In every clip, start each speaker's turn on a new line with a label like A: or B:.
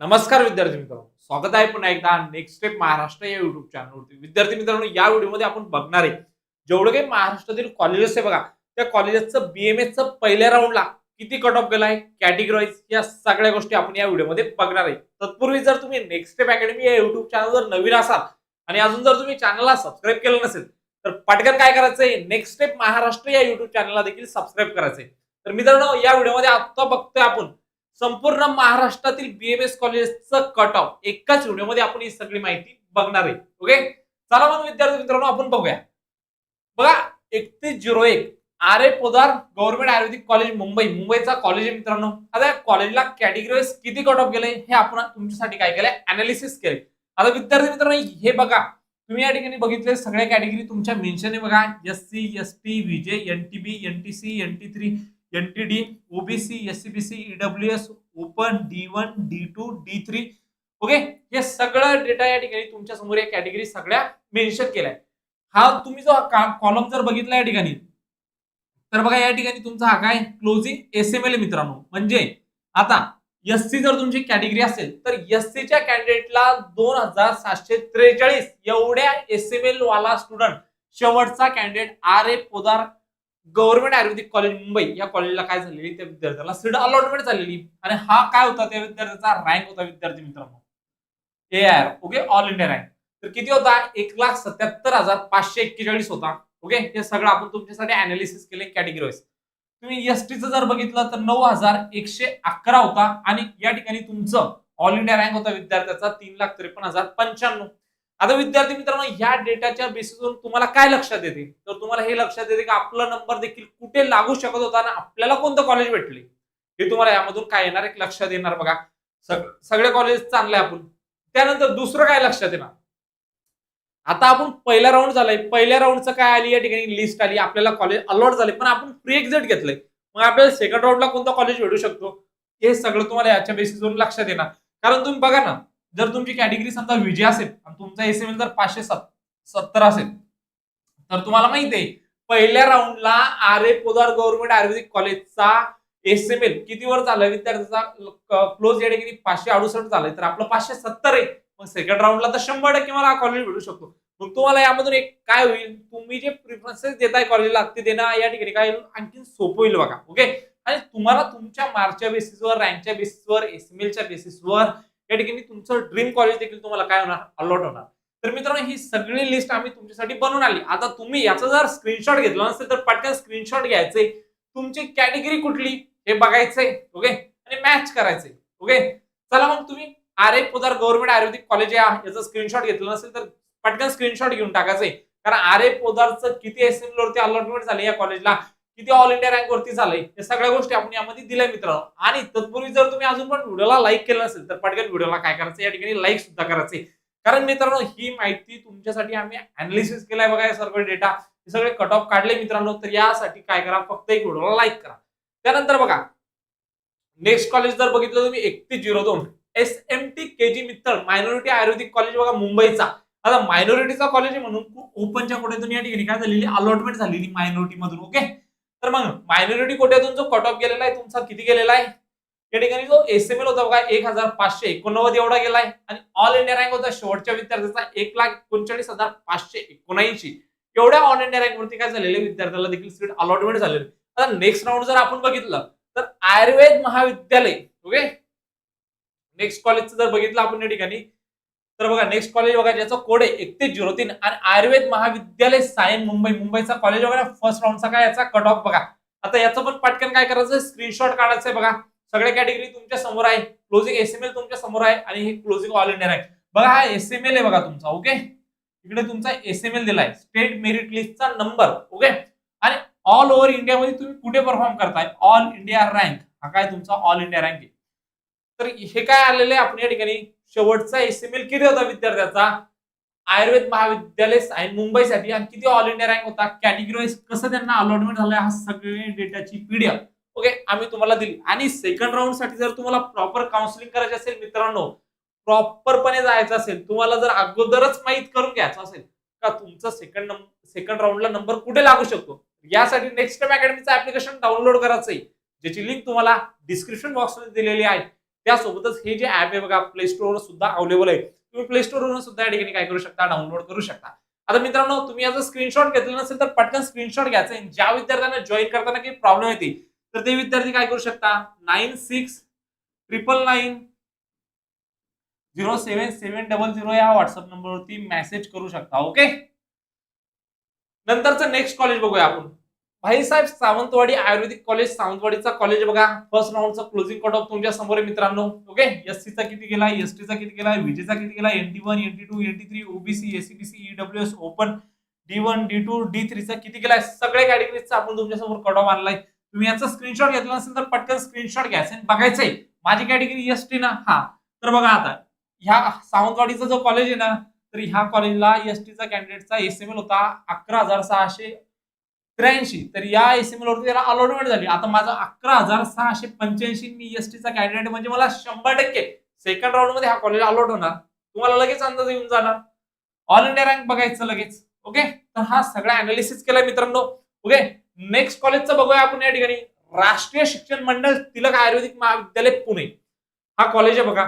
A: नमस्कार विद्यार्थी मित्रांनो. स्वागत आहे पुन्हा एकदा नेक्स्ट स्टेप महाराष्ट्र या युट्यूब चॅनलवरती विद्यार्थी मित्रांनो या व्हिडिओमध्ये आपण बघणार आहे जेवढे काही महाराष्ट्रातील कॉलेजेस आहे बघा त्या कॉलेजेसचं बीएमएसचं पहिल्या राऊंडला किती कट ऑफ गेला आहे कॅटेगराईज या सगळ्या गोष्टी आपण या व्हिडिओमध्ये बघणार आहे. तत्पूर्वी जर तुम्ही नेक्स्ट स्टेप अकॅडमी या युट्यूब चॅनलवर नवीन असाल आणि अजून जर तुम्ही चॅनलला सबस्क्राईब केलं नसेल तर पटकन काय करायचंय नेक्स्ट स्टेप महाराष्ट्र या युट्यूब चॅनलला देखील सबस्क्राईब करायचंय. तर मित्रांनो या व्हिडिओमध्ये आता बघतोय आपण संपूर्ण महाराष्ट्रातील बीएमएस कॉलेजचं कट ऑफ एकाच व्हिडिओमध्ये आपण ही सगळी माहिती बघणार आहे. ओके चला मग विद्यार्थी मित्रांनो आपण बघूया. बघा एकतीस झिरो एक R A Podar government Ayurvedic college Mumbai. मुंबईचा कॉलेज आहे मित्रांनो. आता या कॉलेजला कॅटेगरी किती कट ऑफ गेले? हे आपण तुमच्यासाठी काय केलंय? अनालिसिस केले आता विद्यार्थी मित्रांनो हे बघा. तुम्ही या ठिकाणी बघितले सगळ्या कॅटेगरी तुमच्या मेन्शन आहे बघा. S C S T VJ N T B N T C N T three N T D OBC S C B C EW S open D one D two D three okay हे सगळं data या ठिकाणी तुमच्यासमोर या category सगळ्या mention केलाय हा तुम्ही जो कॉलम जर बघितला या ठिकाणी तर बघा या ठिकाणी तुमचा हा काय? क्लोजिंग एस एम एल मित्रांनो. म्हणजे आता एस सी जर तुमची कॅटेगरी असेल तर एस सीच्या कॅन्डिडेटला दोन हजार सातशे त्रेचाळीस एवढ्या एस एम एल वाला स्टुडंट शेवटचा candidate R A Podar government Ayurvedic college Mumbai या कॉलेजला काय झालेली त्या विद्यार्थ्याला सीट अलॉटमेंट झालेली. आणि हा काय होता त्या विद्यार्थ्याचा रँक होता विद्यार्थी मित्रांनो? A R okay all India rank तर किती होता? एक लाख सत्याहत्तर हजार पाचशे एक्केचाळीस होता ओके हे सगळं आपण तुमच्यासाठी अनालिसिस केले कॅटेगरी वाईज तुम्ही एस टीचं जर बघितलं तर नऊ हजार एकशे अकरा होता. आणि या ठिकाणी तुमचं ऑल इंडिया रँक होता विद्यार्थ्याचा तीन लाख त्रेपन्न हजार पंच्याण्णव. आता विद्यार्थी मित्रांनो ह्या डेटाच्या बेसिसवर तुम्हाला काय लक्षात येते? तर तुम्हाला हे लक्षात येते की आपला नंबर देखील कुठे लागू शकत होता आणि आपल्याला कोणतं कॉलेज भेटले? हे तुम्हाला यामधून काय येणार? एक लक्षात येणार बघा. सगळे कॉलेज चांगले आपण. त्यानंतर दुसरं काय लक्षात येणार? आता आपण पहिला राऊंड झालाय. पहिल्या राऊंडचं काय आली या ठिकाणी? लिस्ट आली. आपल्याला कॉलेज अलॉट झाले. पण आपण फ्री एक्झिट घेतलंय. मग आपल्याला सेकंड राऊंडला कोणतं कॉलेज भेटू शकतो? हे सगळं तुम्हाला याच्या बेसिसवरून लक्षात येणार. कारण तुम्ही बघा ना जर तुमची कॅटेगरी समजा विजय असेल आणि तुमचा एसएमएल जर पाचशे सत्तर असेल तर तुम्हाला माहिती आहे पहिल्या राऊंडला आर पोदार गव्हर्नमेंट आयुर्वेदिक कॉलेजचा एस एम एल कितीवर झालाय? विद्यार्थ्याचा क्लोज या ठिकाणी पाचशे अडुसष्ट झालाय. तर आपलं पाचशे सत्तर आहे. मग सेकंड राऊंडला तर शंभर टक्के मला कॉलेज भेटू शकतो. मग तुम्हाला यामधून एक काय होईल? तुम्ही जे प्रिफरन्सेस देताय कॉलेजला ते देणं या ठिकाणी काय आणखी सोपं होईल बघा. ओके आणि तुम्हाला तुमच्या मार्कच्या बेसिसवर रँकच्या बेसिसवर एसएमएलच्या बेसिसवर या ठिकाणी तुमचं ड्रीम कॉलेज देखील तुम्हाला काय होणार? अलॉट होणार. तर मित्रांनो ही सगळी लिस्ट आम्ही तुमच्यासाठी बनवून आली. आता तुम्ही याचा जर स्क्रीनशॉट घेतला नसेल तर पटकन स्क्रीनशॉट घ्यायचे. तुमची कॅटेगरी कुठली हे बघायचंय ओके आणि मॅच करायचंय ओके चला मग तुम्ही R A Podar government Ayurvedic college आहे याचा स्क्रीनशॉट घेतला नसेल तर पटकन स्क्रीनशॉट घेऊन टाकायचंय कारण आर ए पोदारचं किती एस एम वरती अलॉटमेंट झाले या कॉलेजला किती ऑल इंडिया रँक वरती झालंय हे सगळ्या गोष्टी आपण यामध्ये दिल्या मित्रांनो. आणि तत्पूर्वी जर तुम्ही अजून पण व्हिडिओला लाईक केलं नसेल तर पटकन व्हिडिओला काय करायचं या ठिकाणी लाईक सुद्धा करायचे. कारण मित्रांनो ही माहिती तुमच्यासाठी आम्ही अनालिसिस केलाय बघा या सर्व डेटा हे सगळे कट ऑफ काढले मित्रांनो तर यासाठी काय करा फक्त एक व्हिडिओला लाईक करा. त्यानंतर बघा नेक्स्ट कॉलेज जर बघितलं तुम्ही एकतीस झिरो दोन. S M T K G Mittal minority Ayurvedic college बघा मुंबईचा. आता मायनॉरिटीचा कॉलेज आहे म्हणून ओपनच्या कोट्यातून या ठिकाणी काय झालेली अलॉटमेंट झालेली मायनॉरिटी मधून ओके तर मग मायनॉरिटी कोट्यातून जो कट ऑफ गेलेला आहे तुमचा किती गेलेला आहे? या ठिकाणी जो एस एम एल होता बघा एक हजार पाचशे एकोणनव्वद एवढा गेलाय आणि ऑल इंडिया रँक होता शेवटच्या विद्यार्थ्याचा एक लाख एकोणचाळीस हजार पाचशे एकोणऐंशी. एवढ्या ऑल इंडिया रँक वरती काय झालेले विद्यार्थ्याला देखील सीट अलॉटमेंट झालेली आता नेक्स्ट राऊंड जर आपण बघितलं तर आयुर्वेद महाविद्यालय ओके नेक्स्ट कॉलेजचं जर बघितलं आपण या ठिकाणी तर बघा नेक्स्ट कॉलेज बघा ज्याचं कोड आहे एकतीस झिरो तीन आणि आयुर्वेद महाविद्यालय सायन मुंबई. मुंबईचा कॉलेज बघा फर्स्ट राऊंडचा काय याचा? कट ऑफ बघा. आता याचं पण पटकन काय करायचं स्क्रीनशॉट काढायचंय बघा. सगळ्या कॅटेगरी तुमच्यासमोर आहे. क्लोजिंग एस एम एल तुमच्यासमोर आहे आणि हे क्लोजिंग ऑल इंडिया आहे. बघा हा एसएमएल आहे बघा तुमचा ओके इकडे तुमचा एसएमएल दिलाय. स्टेट मेरिट लिस्टचा नंबर ओके आणि ऑल ओव्हर इंडियामध्ये तुम्ही कुठे परफॉर्म करताय? ऑल इंडिया रँक हा काय तुमचा ऑल इंडिया रँक आहे. तर हे काय आलेलं आहे? आपण या ठिकाणी शेवटचा एसएमएल किती होता विद्यार्थ्याचा? आयुर्वेद महाविद्यालय सायन मुंबईसाठी. आणि किती ऑल इंडिया रँक होता? कॅटेगरी वाईज कसं त्यांना अलॉटमेंट झालं हा सगळे डेटाची पीडीएफ ओके आम्ही तुम्हाला दिली. आणि सेकंड राऊंडसाठी जर तुम्हाला प्रॉपर काउन्सिलिंग करायचे असेल मित्रांनो प्रॉपरपणे जायचं असेल तुम्हाला जर अगोदरच माहीत करून घ्यायचं असेल का तुमचा सेकंड सेकंड राऊंडला नंबर कुठे लागू शकतो? यासाठी नेक्स्ट टाइम अकॅडमीचं ऍप्लिकेशन डाउनलोड करायचं आहे ज्याची लिंक तुम्हाला डिस्क्रिप्शन बॉक्समध्ये दिलेली आहे. त्यासोबतच हे जे ऍप आहे बघा प्ले स्टोअर सुद्धा अवेलेबल आहे. तुम्ही प्ले स्टोअरवरून सुद्धा या ठिकाणी काय करू शकता? डाउनलोड करू शकता. आता मित्रांनो तुम्ही याचा स्क्रीनशॉट घेतला नसेल तर पटकन स्क्रीनशॉट घ्यायचा ज्या विद्यार्थ्यांना जॉईन करताना काही प्रॉब्लेम येते तर ते विद्यार्थी काय करू शकता? Nine six triple nine zero seven seven double zero या व्हॉट्सअप नंबरवरती मेसेज करू शकता. ओके नंतरचं नेक्स्ट कॉलेज बघूया आपण. भाईसाहेब सावंतवाडी आयुर्वेदिक कॉलेज सावंतवाडीचा कॉलेज बघा. फर्स्ट राऊंडचा क्लोजिंग कट ऑफ तुमच्यासमोर आहे मित्रांनो. ओके एस चा किती गेला एस चा किती गेला विजेचा किती गेला NT one NT two NT three OBC SCBC EW S open D one D two D थ्रीचा किती गेलाय सगळ्या कॅटेगरीचा आपण तुमच्यासमोर कट ऑफ आणलाय. तुम्ही याचा स्क्रीनशॉट घेतला असेल तर पटकन स्क्रीनशॉट घ्यायचं आणि बघायचंय माझी कॅटेगरी एस टी ना? हा. तर बघा आता ह्या सावंतवाडीचा जो कॉलेज आहे ना तर ह्या कॉलेजला एस टीचा कॅन्डिडेटचा एस एम एल होता अकरा हजार सहाशे त्र्याऐंशी. तर या एस वरती त्याला अलॉटमेंट झाली. आता माझा अकरा हजार सहाशे पंच्याऐंशी मी एसटीचा कॅन्डिडेट म्हणजे मला शंभर टक्के. सेकंड राऊंडमध्ये हा कॉलेज अलॉट होणार. तुम्हाला लगेच अंदाज येऊन जाणार. ऑल इंडिया रँक बघायचं लगेच. ओके तर हा सगळा अनालिसिस केलाय मित्रांनो. ओके नेक्स्ट कॉलेजचं बघूया आपण या ठिकाणी. राष्ट्रीय शिक्षण मंडळ तिलक आयुर्वेदिक महाविद्यालय पुणे. हा कॉलेज आहे बघा.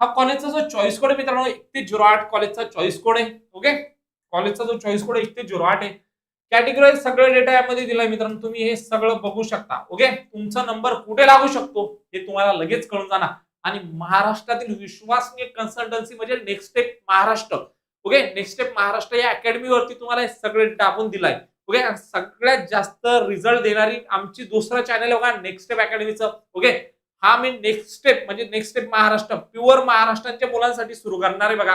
A: हा कॉलेजचा जो चॉईस कोड आहे मित्रांनो एक ते झिरो आठ कॉलेजचा चॉईस कोड आहे. ओके कॉलेजचा जो चॉईस कोड आहे एक ते झिरो आठ आहे. कॅटेगरी सगळं डेटा यामध्ये दिलाय मित्रांनो तुम्ही हे सगळं बघू शकता. ओके तुमचा नंबर कुठे लागू शकतो हे तुम्हाला लगेच कळून जाणार. आणि महाराष्ट्रातील विश्वासनीय कन्सल्टन्सी म्हणजे next step Maharashtra. Okay next step Maharashtra या अकॅडमीवरती तुम्हाला हे सगळे डेटा आपण दिलाय. ओके सगळ्यात जास्त रिझल्ट देणारी आमची दुसरा चॅनल बघा नेक्स्ट स्टेप अकॅडमीचं ओके हा मी नेक्स्ट स्टेप म्हणजे नेक्स्ट स्टेप महाराष्ट्र प्युअर महाराष्ट्राच्या मुलांसाठी सुरू करणार आहे बघा.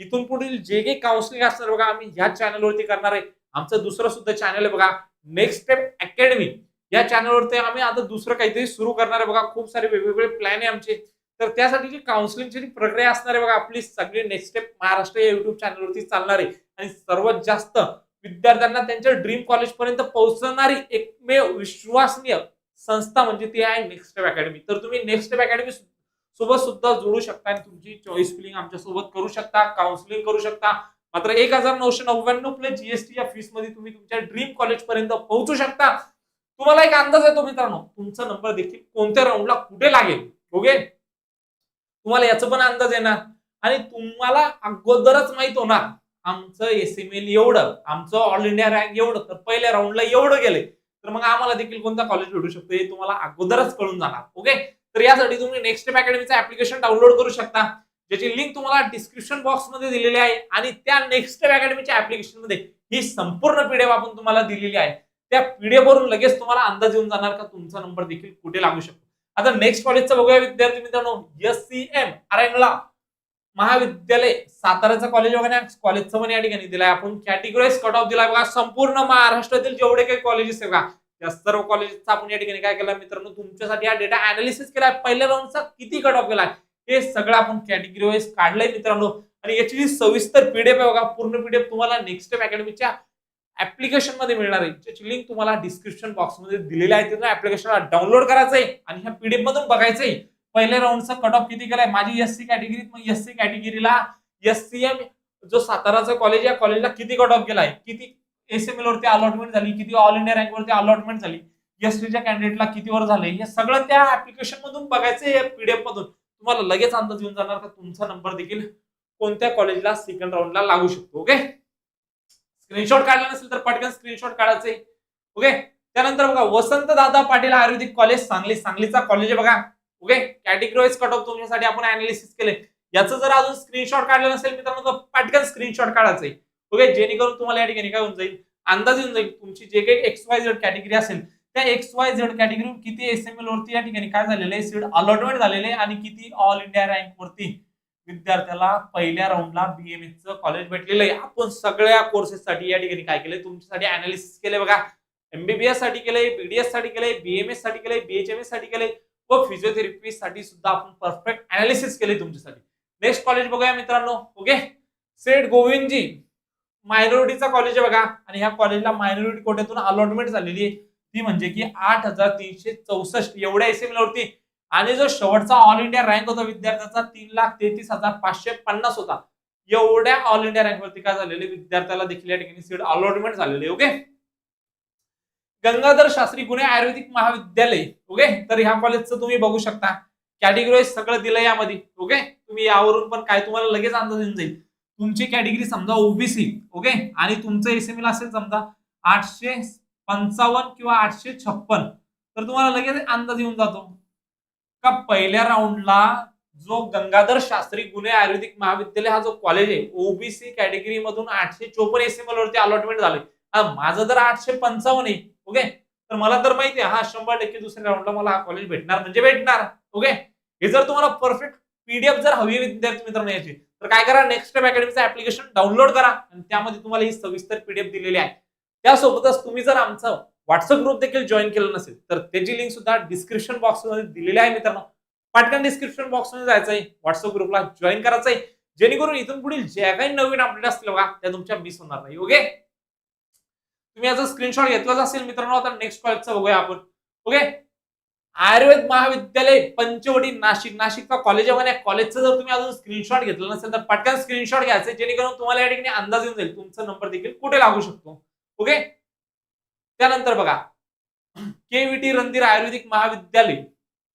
A: इथून पुढील जे काही काउन्सिलिंग असणार बघा आम्ही ह्या चॅनलवरती करणार आहे. आमचं दुसरं सुद्धा चॅनल आहे बघा नेक्स्ट स्टेप अकॅडमी या चॅनलवरती आम्ही आता दुसरं काहीतरी सुरू करणार आहे बघा. खूप सारे वेगवेगळे प्लॅन आहे आमचे. तर त्यासाठी जी काउन्सिलिंगची जी प्रक्रिया असणार आहे बघा आपली सगळी नेक्स्ट स्टेप महाराष्ट्र या युट्यूब चॅनलवरती चालणार आहे. आणि सर्वात जास्त विद्यार्थ्यांना त्यांच्या ड्रीम कॉलेज पर्यंत पोहोचणारी एकमेव विश्वासनीय संस्था म्हणजे ती आहे नेक्स्ट स्टेप अकॅडमी तर तुम्ही नेक्स्ट स्टेप अकॅडमी सोबत सुद्धा जोडू शकता आणि तुमची चॉईस फिलिंग आमच्यासोबत करू शकता काउन्सिलिंग करू शकता. मात्र एक हजार नऊशे नव्याण्णव प्लस जीएसटी या फीसमध्ये तुम्ही तुमच्या ड्रीम कॉलेज पर्यंत पोहोचू शकता. तुम्हाला एक अंदाज येतो मित्रांनो तुमचा नंबर देखील कोणत्या राऊंडला कुठे लागेल? ओके तुम्हाला याचा पण अंदाज येणार. आणि तुम्हाला अगोदरच माहीत होणार आमचं एस एम एल एवढं आमचं ऑल इंडिया रँक एवढं तर पहिल्या राऊंडला एवढं गेले. तर मग आम्हाला देखील कोणता कॉलेज भेटू शकतो हे तुम्हाला अगोदरच कळून जाणार. ओके तर यासाठी तुम्ही नेक्स्ट अकॅडमीचं ऍप्लिकेशन डाउनलोड करू शकता. ज्याची लिंक तुम्हाला डिस्क्रिप्शन बॉक्समध्ये दिलेली आहे. आणि त्या नेक्स्ट अकॅडमीच्या ऍप्लिकेशनमध्ये ही संपूर्ण पीडीएफ आपण तुम्हाला दिलेली आहे. त्या पीडीएफवरून लगेच तुम्हाला अंदाज येऊन जाणार का तुमचा नंबर देखील कुठे लागू शकतो. आता नेक्स्ट कॉलेजचं बघूया विद्यार्थी मित्रांनो. एस सी एम आरंगला महाविद्यालय साताऱ्याचा कॉलेज वगैरे कॉलेजचं पण या ठिकाणी दिलाय. आपण कॅटेगराईज कट ऑफ दिलाय बघा. संपूर्ण महाराष्ट्रातील जेवढे काही कॉलेजेस आहे बघा त्या सर्व कॉलेजचा आपण या ठिकाणी काय केलं मित्रांनो? तुमच्यासाठी हा डेटा अनालिसिस केलाय. पहिल्या राऊंडचा किती कट ऑफ केलाय? हे सगळं आपण कॅटेगरी वाईज काढलंय मित्रांनो. आणि याची जी सविस्तर पीडीएफ आहे बघा पूर्ण पीडीएफ तुम्हाला नेक्स्ट स्टेप अकॅडमीच्या ऍप्लिकेशनमध्ये मिळणार आहे. ज्याची लिंक तुम्हाला डिस्क्रिप्शन बॉक्समध्ये दिलेली आहे तिथं ऍप्लिकेशनला डाउनलोड करायचं आहे आणि ह्या पीडीएफ मधून बघायचंय. पहिल्या राऊंडचा कट ऑफ किती केलाय? माझी एस सी कॅटेगरीत मग एस सी कॅटेगरीला एस सी एम जो साताराचा कॉलेज या कॉलेजला किती कट ऑफ केलाय? किती एस एम एल वरती अलॉटमेंट झाली? किती ऑल इंडिया रँक वरती अलॉटमेंट झाली? एस टीच्या कॅन्डिडेटला किती वर झाले हे सगळं त्या ऍप्लिकेशन मधून बघायचं पीडीएफ मधून. तुम्हाला लगेच अंदाज येऊन जाणार का तुमचा नंबर देखील कोणत्या कॉलेजला सेकंड राऊंडला लागू शकतो ओके स्क्रीनशॉट काढला नसेल तर पटकन स्क्रीनशॉट काढायचे ओके त्यानंतर बघा वसंत दादा पाटील आयुर्वेदिक कॉलेज सांगली. सांगलीचा कॉलेज आहे बघा okay category wise cut off तुमच्यासाठी आपण अनालिसिस केले. याचं जर अजून स्क्रीनशॉट काढलं नसेल मित्रांनो तर पटकन स्क्रीनशॉट काढायचं ओके जेणेकरून तुम्हाला या ठिकाणी काय होऊन जाईल अंदाज येऊन जाईल तुमची जे काही एक्स वाय झेड कॅटेगरी असेल त्या एक्स वाय झेड कॅटेगरी किती एस एम एल वरती या ठिकाणी काय झालेलं आहे? सीट अलॉटमेंट झालेले आणि किती ऑल इंडिया रँक वरती विद्यार्थ्याला पहिल्या राऊंडला बीएमएस कॉलेज भेटलेलं आहे. आपण सगळ्या कोर्सेससाठी या ठिकाणी काय केलंय? तुमच्यासाठी अनालिसिस केले बघा. एमबीबीएससाठी केलंय बीडीएससाठी केलंय बीएमएससाठी केलंय बीएचएमएससाठी केलंय व फिजिओथेरपी साठी सुद्धा आपण परफेक्ट अनालिसिस केले तुमच्यासाठी. नेक्स्ट कॉलेज बघूया मित्रांनो. ओके सेठ गोविंदजी मायनॉरिटीचा कॉलेज आहे बघा. आणि ह्या कॉलेजला मायनॉरिटी कोट्यातून अलॉटमेंट झालेली आहे. ती म्हणजे की आठ हजार तीनशे चौसष्ट एवढ्या एसएमएल वरती. आणि जो शेवटचा ऑल इंडिया रँक होता विद्यार्थ्याचा तीन लाख तेहतीस हजार पाचशे पन्नास होता. एवढ्या ऑल इंडिया रँक वरती काय झालेले? विद्यार्थ्याला देखील या ठिकाणी सीट अलॉटमेंट झालेली ओके गंगाधर शास्त्री गुन्हे आयुर्वेदिक महाविद्यालय ओके तर ह्या कॉलेजचं तुम्ही बघू शकता. कॅटेगरी सगळं दिलं यामध्ये ओके तुम्ही यावरून पण काय तुम्हाला लगेच अंदाज येऊन जाईल. तुमची कॅटेगरी समजा ओबीसी ओके आणि तुमचं एसएमएल असेल समजा आठशे पंचावन्न किंवा आठशे छप्पन. तर तुम्हाला लगेच अंदाज येऊन जातो. का पहिल्या राऊंडला जो गंगाधर शास्त्री गुन्हे आयुर्वेदिक महाविद्यालय हा जो कॉलेज आहे ओबीसी कॅटेगरी मधून आठशे चोपन्न एसएमएल वरती अलॉटमेंट झाले माझं तर आठशे पंचावन्न आहे ओके तर मला तर माहिती आहे हा शंभर टक्के दुसऱ्या राऊंडला मला हा कॉलेज भेटणार म्हणजे भेटणार ओके हे जर तुम्हाला परफेक्ट पीडीएफ जर हवी विद्यार्थी मित्रांनो याची तर काय करा नेक्स्ट स्टेप अकॅडमीचं ऍप्लिकेशन डाउनलोड करा आणि त्यामध्ये तुम्हाला ही सविस्तर पीडीएफ दिलेली आहे. त्यासोबतच तुम्ही जर आमचं व्हॉट्सअप ग्रुप देखील जॉईन केलं नसेल तर त्याची लिंक सुद्धा डिस्क्रिप्शन बॉक्समध्ये दिलेली आहे मित्रांनो. पाटकन डिस्क्रिप्शन बॉक्समध्ये जायचं आहे व्हॉट्सअप ग्रुपला जॉईन करायचं आहे जेणेकरून इथून पुढील ज्या काही नवीन अपडेट असतील बघा त्या तुमच्या मिस होणार नाही ओके तुम्ही याचा स्क्रीनशॉट घेतलाच असेल मित्रांनो आता नेक्स्ट कॉलेजचं बघूया आपण ओके आयुर्वेद महाविद्यालय पंचवटी नाशिक नाशिकचा कॉलेज आहे कॉलेजचं जर तुम्ही अजून स्क्रीनशॉट घेतलं नसेल तर पटकन स्क्रीनशॉट घ्यायचं जेणेकरून तुम्हाला या ठिकाणी अंदाज येऊन जाईल तुमचा नंबर देखील कुठे लागू शकतो. ओके त्यानंतर बघा. केव्हीटी रणधीर आयुर्वेदिक महाविद्यालय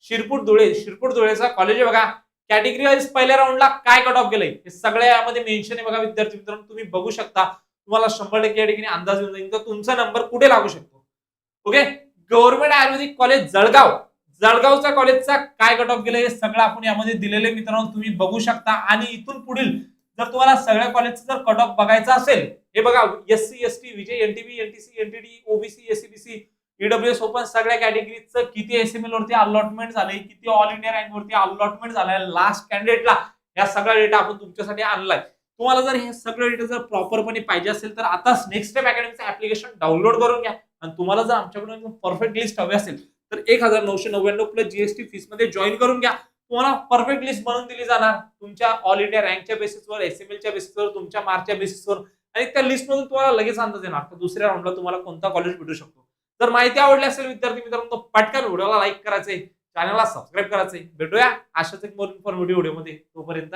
A: शिरपूर धुळे शिरपूर धुळेचा कॉलेज आहे बघा. कॅटेगरी वाईज पहिल्या राऊंडला काय कट ऑफ गेलंय हे सगळ्या यामध्ये मेन्शन आहे बघा विद्यार्थी मित्रांनो. तुम्ही बघू शकता. तुम्हाला शंभर टक्के या ठिकाणी अंदाज येऊन जाईल. तर तुमचा नंबर कुठे लागू शकतो? Okay government Ayurvedic college Jalgaon. जळगावच्या कॉलेजचा काय कट ऑफ गेलाय हे सगळं आपण यामध्ये दिलेले मित्रांनो. तुम्ही बघू शकता. आणि इथून पुढील जर तुम्हाला सगळ्या कॉलेजचा जर कट ऑफ बघायचा असेल हे बघा S C S T VJ NTB NTC NTD OBC SCBC EW S open सगळ्या कॅटेगरीचं किती एसएमएल वरती अलॉटमेंट झालंय किती ऑल इंडिया रँक वरती अलॉटमेंट झालाय लास्ट कॅन्डिडेटला या सगळा डेटा आपण तुमच्यासाठी आणलाय. तुम्हाला जर हे सगळं डेटा जर प्रॉपरपणे पाहिजे असेल तर आता नेक्स्ट स्टेप अकॅडमीचं ऍप्लिकेशन डाउनलोड करून घ्या. आणि तुम्हाला जर आमच्याकडून परफेक्ट लिस्ट हवी असेल तर एक हजार नऊशे नव्याण्णव प्लस जीएसटी फीसमध्ये जॉईन करून घ्या. तुम्हाला परफेक्ट लिस्ट बनवून दिली जाणार. तुमच्या ऑल इंडिया रँकच्या बेसिसवर एसएमएलच्या बेसिसवर तुमच्या मार्कच्या बेसिसवर आणि त्या लिस्टमधून तुम्हाला लगेच अंदाज येणार दुसऱ्या राऊंडला तुम्हाला कोणता कॉलेज भेटू शकतो. जर माहिती आवडली असेल विद्यार्थी मित्रांनो पटकन व्हिडिओला लाईक करायचंय चॅनलला सबस्क्राईब करायचे. भेटूया अशाच एक मोर इन्फॉर्मेटिव्ह व्हिडिओमध्ये तोपर्यंत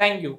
A: थँक्यू